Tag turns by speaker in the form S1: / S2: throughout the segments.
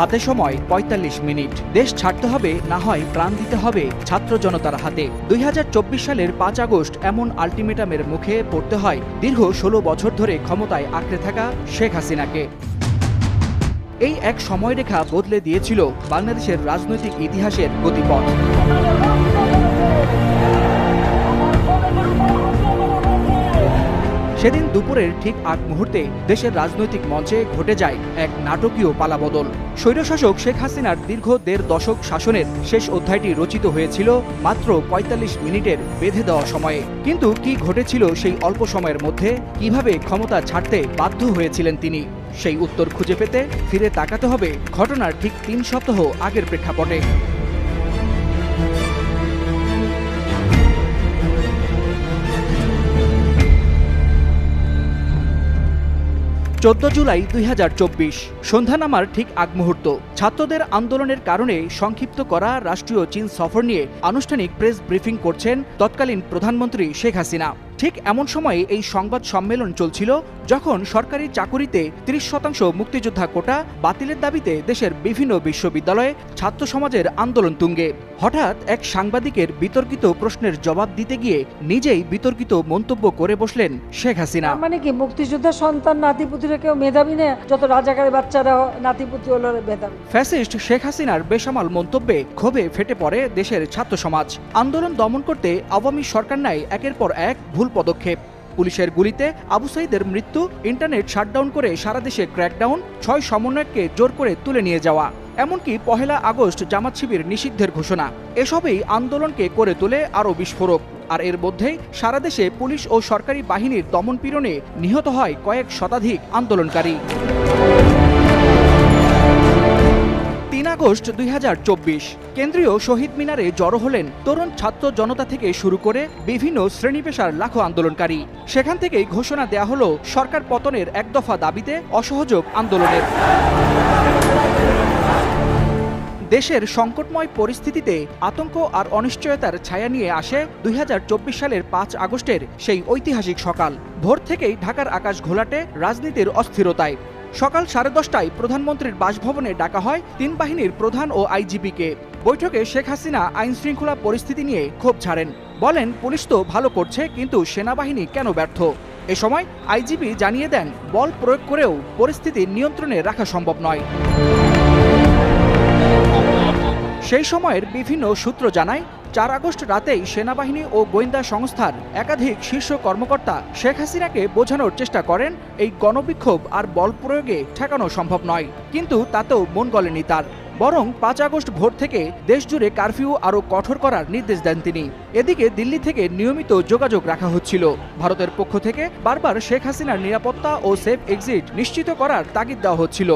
S1: হাতে সময় ৪৫ মিনিট। দেশ ছাড়তে হবে, না হয় প্রাণ দিতে হবে ছাত্র জনতার হাতে। দুই হাজার চব্বিশ সালের পাঁচ আগস্ট এমন আলটিমেটামের মুখে পড়তে হয় দীর্ঘ ষোলো বছর ধরে ক্ষমতায় আঁকড়ে থাকা শেখ হাসিনাকে। এই এক সময়রেখা বদলে দিয়েছিল বাংলাদেশের রাজনৈতিক ইতিহাসের গতিপথ। সেদিন দুপুরের ঠিক আগ মুহূর্তে দেশের রাজনৈতিক মঞ্চে ঘটে যায় এক নাটকীয় পালাবদল। স্বৈরশাসক শেখ হাসিনার দীর্ঘ দেড় দশক শাসনের শেষ অধ্যায়টি রচিত হয়েছিল মাত্র ৪৫ মিনিটের বেঁধে দেওয়া সময়ে। কিন্তু কি ঘটেছিল সেই অল্প সময়ের মধ্যে, কীভাবে ক্ষমতা ছাড়তে বাধ্য হয়েছিলেন তিনি? সেই উত্তর খুঁজে পেতে ফিরে তাকাতে হবে ঘটনার ঠিক তিন সপ্তাহ আগের প্রেক্ষাপটে। চোদ্দ জুলাই দুই হাজার চব্বিশ সন্ধ্যা নামার ঠিক আগ মুহূর্ত ছাত্রদের আন্দোলনের কারণে সংক্ষিপ্ত করা রাষ্ট্রীয় চীন সফর নিয়ে আনুষ্ঠানিক প্রেস ব্রিফিং করছেন তৎকালীন প্রধানমন্ত্রী শেখ হাসিনা। ঠিক এমন সময়ে এই সংবাদ সম্মেলন চলছিল যখন সরকারি চাকুরিতে ত্রিশ শতাংশ মুক্তিযোদ্ধা কোটা বাতিলের দাবিতে দেশের বিভিন্ন বিশ্ববিদ্যালয়ে ছাত্র সমাজের আন্দোলন তুঙ্গে। হঠাৎ এক সাংবাদিকের বিতর্কিত প্রশ্নের জবাব দিতে গিয়ে নিজেই বিতর্কিত মন্তব্য করে বসলেন শেখ হাসিনা।
S2: মানে কি মুক্তিযোদ্ধার সন্তান নাতিপুতিরা কেউ মেধাবী না? যত রাজাকারের বাচ্চারা নাতিপুতি হলো মেধাবী।
S1: ফ্যাসিস্ট শেখ হাসিনার বেসামাল মন্তব্যে ক্ষোভে ফেটে পড়ে দেশের ছাত্র সমাজ। আন্দোলন দমন করতে আওয়ামী সরকার নাই একের পর এক ভুল পদক্ষেপ। পুলিশের গুলিতে আবু সাইদের মৃত্যু, ইন্টারনেট শাটডাউন করে সারা দেশে ক্র্যাকডাউন, ছয় সমন্বয়ককে জোর করে তুলে নিয়ে যাওয়া, এমনকি পহেলা আগস্ট জামাত শিবির নিষিদ্ধের ঘোষণা। এসবই আন্দোলনকে করে তোলে আরও বিস্ফোরক। আর এর মধ্যেই সারা দেশে পুলিশ ও সরকারি বাহিনীর দমনপীড়নে নিহত হয় কয়েক শতাধিক আন্দোলনকারী। আগস্ট দুই হাজার চব্বিশ। কেন্দ্রীয় শহীদ মিনারে জড়ো হলেন তরুণ ছাত্র জনতা থেকে শুরু করে বিভিন্ন শ্রেণি পেশার লাখো আন্দোলনকারী। সেখান থেকেই ঘোষণা দেয়া হলো সরকার পতনের এক দফা দাবিতে অসহযোগ আন্দোলনের। দেশের সংকটময় পরিস্থিতিতে আতঙ্ক আর অনিশ্চয়তার ছায়া নিয়ে আসে দুই হাজার চব্বিশ সালের পাঁচ আগস্টের সেই ঐতিহাসিক সকাল। ভোর থেকেই ঢাকার আকাশ ঘোলাটে, রাজনীতির অস্থিরতায়। সকাল সাড়ে দশটায় প্রধানমন্ত্রীর বাসভবনে ডাকা হয় তিন বাহিনীর প্রধান ও আইজিপিকে। বৈঠকে শেখ হাসিনা আইন শৃঙ্খলা পরিস্থিতি নিয়ে ক্ষোভ ছাড়েন। বলেন, পুলিশ তো ভালো করছে, কিন্তু সেনাবাহিনী কেন ব্যর্থ? এ সময় আইজিপি জানিয়ে দেন, বল প্রয়োগ করেও পরিস্থিতি নিয়ন্ত্রণে রাখা সম্ভব নয়। সেই সময়ের বিভিন্ন সূত্র জানায় চার আগস্ট রাতেই সেনাবাহিনী ও গোয়েন্দা সংস্থার একাধিক শীর্ষ কর্মকর্তা শেখ হাসিনাকে বোঝানোর চেষ্টা করেন, এই গণবিক্ষোভ আর বল প্রয়োগে ঠেকানো সম্ভব নয়। কিন্তু তাতেও মন গলেনি তার। বরং পাঁচ আগস্ট ভোর থেকে দেশজুড়ে কারফিউ আরও কঠোর করার নির্দেশ দেন তিনি। এদিকে দিল্লি থেকে নিয়মিত যোগাযোগ রাখা হচ্ছিল। ভারতের পক্ষ থেকে বারবার শেখ হাসিনার নিরাপত্তা ও সেফ এক্সিট নিশ্চিত করার তাগিদ দেওয়া হচ্ছিল।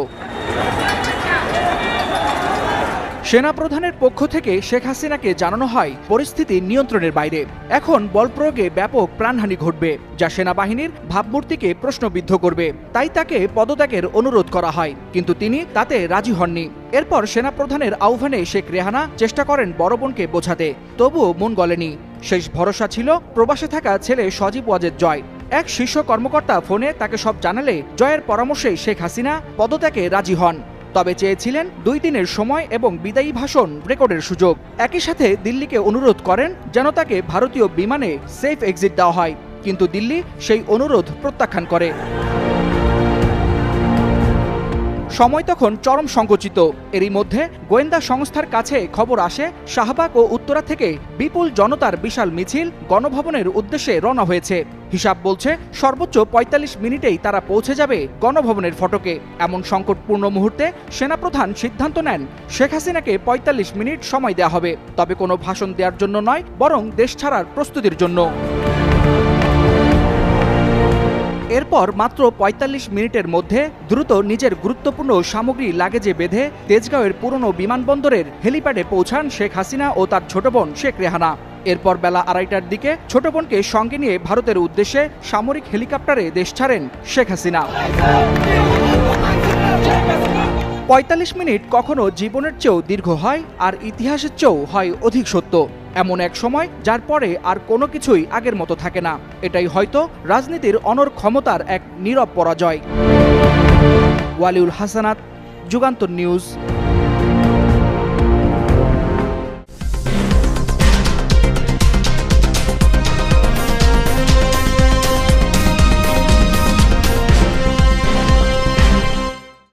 S1: সেনাপ্রধানের পক্ষ থেকে শেখ হাসিনাকে জানানো হয়, পরিস্থিতি নিয়ন্ত্রণের বাইরে। এখন বল প্রয়োগে ব্যাপক প্রাণহানি ঘটবে, যা সেনাবাহিনীর ভাবমূর্তিকে প্রশ্নবিদ্ধ করবে। তাই তাকে পদত্যাগের অনুরোধ করা হয়, কিন্তু তিনি তাতে রাজি হননি। এরপর সেনাপ্রধানের আহ্বানে শেখ রেহানা চেষ্টা করেন বড় বোনকে বোঝাতে, তবুও মন গলেনি। শেষ ভরসা ছিল প্রবাসে থাকা ছেলে সজীব ওয়াজেদ জয়। এক শীর্ষ কর্মকর্তা ফোনে তাকে সব জানালে জয়ের পরামর্শে শেখ হাসিনা পদত্যাগে রাজি হন। তবে চেয়েছিলেন দুই দিনের সময় এবং বিদায়ী ভাষণ রেকর্ডের সুযোগ। একই সাথে দিল্লিকে অনুরোধ করেন যেন তাকে ভারতীয় বিমানে সেফ এক্সিট দেওয়া হয়, কিন্তু দিল্লি সেই অনুরোধ প্রত্যাখ্যান করে। সময় তখন চরম সংকুচিত। এরই মধ্যে গোয়েন্দা সংস্থার কাছে খবর আসে, শাহবাগ ও উত্তরা থেকে বিপুল জনতার বিশাল মিছিল গণভবনের উদ্দেশ্যে রওনা হয়েছে। হিসাব বলছে, সর্বোচ্চ ৪৫ মিনিটেই তারা পৌঁছে যাবে গণভবনের ফটকে। এমন সংকটপূর্ণ মুহূর্তে সেনাপ্রধান সিদ্ধান্ত নেন, শেখ হাসিনাকে ৪৫ মিনিট সময় দেওয়া হবে। তবে কোনো ভাষণ দেওয়ার জন্য নয়, বরং দেশ ছাড়ার প্রস্তুতির জন্য। এরপর মাত্র ৪৫ মিনিটের মধ্যে দ্রুত নিজের গুরুত্বপূর্ণ সামগ্রী লাগেজে বেঁধে তেজগাঁওয়ের পুরনো বিমানবন্দরের হেলিপ্যাডে পৌঁছান শেখ হাসিনা ও তার ছোট বোন শেখ রেহানা। এরপর বেলা আড়াইটার দিকে ছোট বোনকে সঙ্গে নিয়ে ভারতের উদ্দেশ্যে সামরিক হেলিকপ্টারে দেশ ছাড়েন শেখ হাসিনা। পঁয়তাল্লিশ মিনিট কখনো জীবনের চেয়েও দীর্ঘ হয় আর ইতিহাসের চেয়েও হয় অধিক সত্য। এমন এক সময় যার পরে আর কোনো কিছুই আগের মতো থাকে না। এটাই হয়তো রাজনীতির অনর ক্ষমতার এক নীরব পরাজয়। ওয়ালিউল হাসানাত, যুগান্তর নিউজ।